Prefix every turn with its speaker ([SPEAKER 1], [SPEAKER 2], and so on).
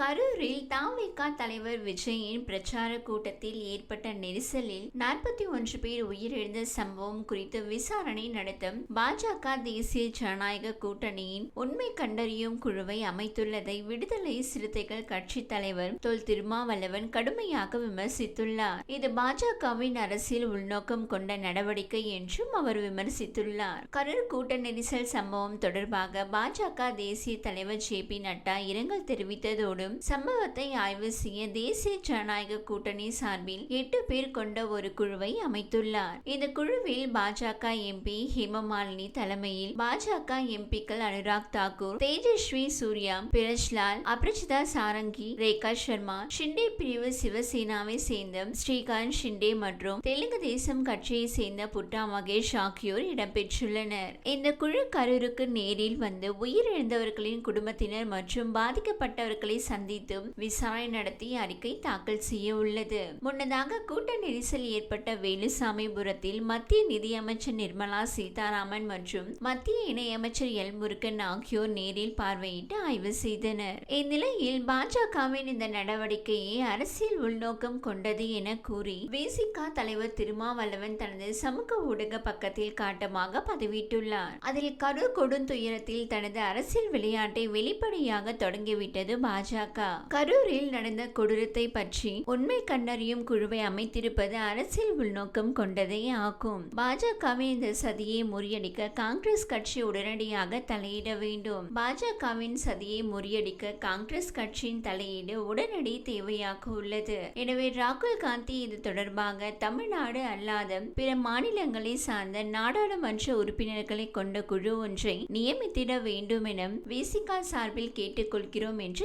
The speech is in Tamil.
[SPEAKER 1] கரூரில் தாவேகா தலைவர் விஜயின் பிரச்சார கூட்டத்தில் ஏற்பட்ட நெரிசலில் நாற்பத்தி ஒன்று பேர் உயிரிழந்த சம்பவம் குறித்து விசாரணை நடத்தும் பாஜக தேசிய ஜனநாயக கூட்டணியின் உண்மை கண்டறியும் குழுவை அமைத்துள்ளதை விடுதலை சிறுத்தைகள் கட்சி தலைவர் தொல் திருமாவளவன் கடுமையாக விமர்சித்துள்ளார். இது பாஜகவின் அரசியல் உள்நோக்கம் கொண்ட நடவடிக்கை என்றும் அவர் விமர்சித்துள்ளார். கரூர் கூட்ட நெரிசல் சம்பவம் தொடர்பாக பாஜக தேசிய தலைவர் ஜே பி நட்டா இரங்கல் தெரிவித்ததோடு சம்பவத்தை ஆய்வு செய்ய தேசிய ஜனநாயக கூட்டணி சார்பில் எட்டு பேர் கொண்ட ஒரு குழுவை அமைத்துள்ளார். இந்த குழுவில் பாஜக எம்பி ஹேமமாலினி தலைமையில் பாஜக எம்பிக்கள் அனுராக் தாக்கூர் தேஜஸ்வி சூர்யா பிரஜ்லால் அபரிஜிதா சாரங்கி ரேகா சர்மா ஷிண்டே பிரிவு சிவசேனாவை சேர்ந்த ஸ்ரீகாந்த் ஷிண்டே மற்றும் தெலுங்கு தேசம் கட்சியை சேர்ந்த புட்டா மகேஷ் ஆகியோர் இடம்பெற்றுள்ளனர். இந்த குழு கரூருக்கு நேரில் வந்து உயிரிழந்தவர்களின் குடும்பத்தினர் மற்றும் பாதிக்கப்பட்டவர்களை சந்தித்தும் விசாரணை நடத்தி அறிக்கை தாக்கல் செய்ய உள்ளது. முன்னதாக கூட்ட நெரிசல் ஏற்பட்ட வேலுசாமிபுரத்தில் மத்திய நிதியமைச்சர் நிர்மலா சீதாராமன் மற்றும் மத்திய இணையமைச்சர் எல் முருகன் ஆகியோர் நேரில் பார்வையிட்டு ஆய்வு செய்தனர். இந்நிலையில் பாஜகவின் இந்த நடவடிக்கையை அரசியல் உள்நோக்கம் கொண்டது என கூறி விசிக தலைவர் திருமாவளவன் தனது சமூக ஊடக பக்கத்தில் காட்டமாக பதிவிட்டுள்ளார். அதில் கரு கொடுந்துயரத்தில் தனது அரசியல் விளையாட்டை வெளிப்படையாக தொடங்கிவிட்டது பாஜக. கரூரில் நடந்த கொடூரத்தை பற்றி உண்மை கண்டறியும் குழுவை அமைத்திருப்பது அரசியல் உள்நோக்கம் கொண்டதே ஆகும். பாஜகவின் இந்த சதியை முறியடிக்க காங்கிரஸ் கட்சி உடனடியாக தலையிட வேண்டும். பாஜகவின் சதியை முறியடிக்க காங்கிரஸ் கட்சியின் தலையீடு உடனடி தேவையாக உள்ளது. எனவே ராகுல் காந்தி இது தொடர்பாக தமிழ்நாடு அல்லாத பிற மாநிலங்களை சார்ந்த நாடாளுமன்ற உறுப்பினர்களை கொண்ட குழு ஒன்றை நியமித்திட வேண்டும் என விசிகா சார்பில் கேட்டுக்கொள்கிறோம் என்று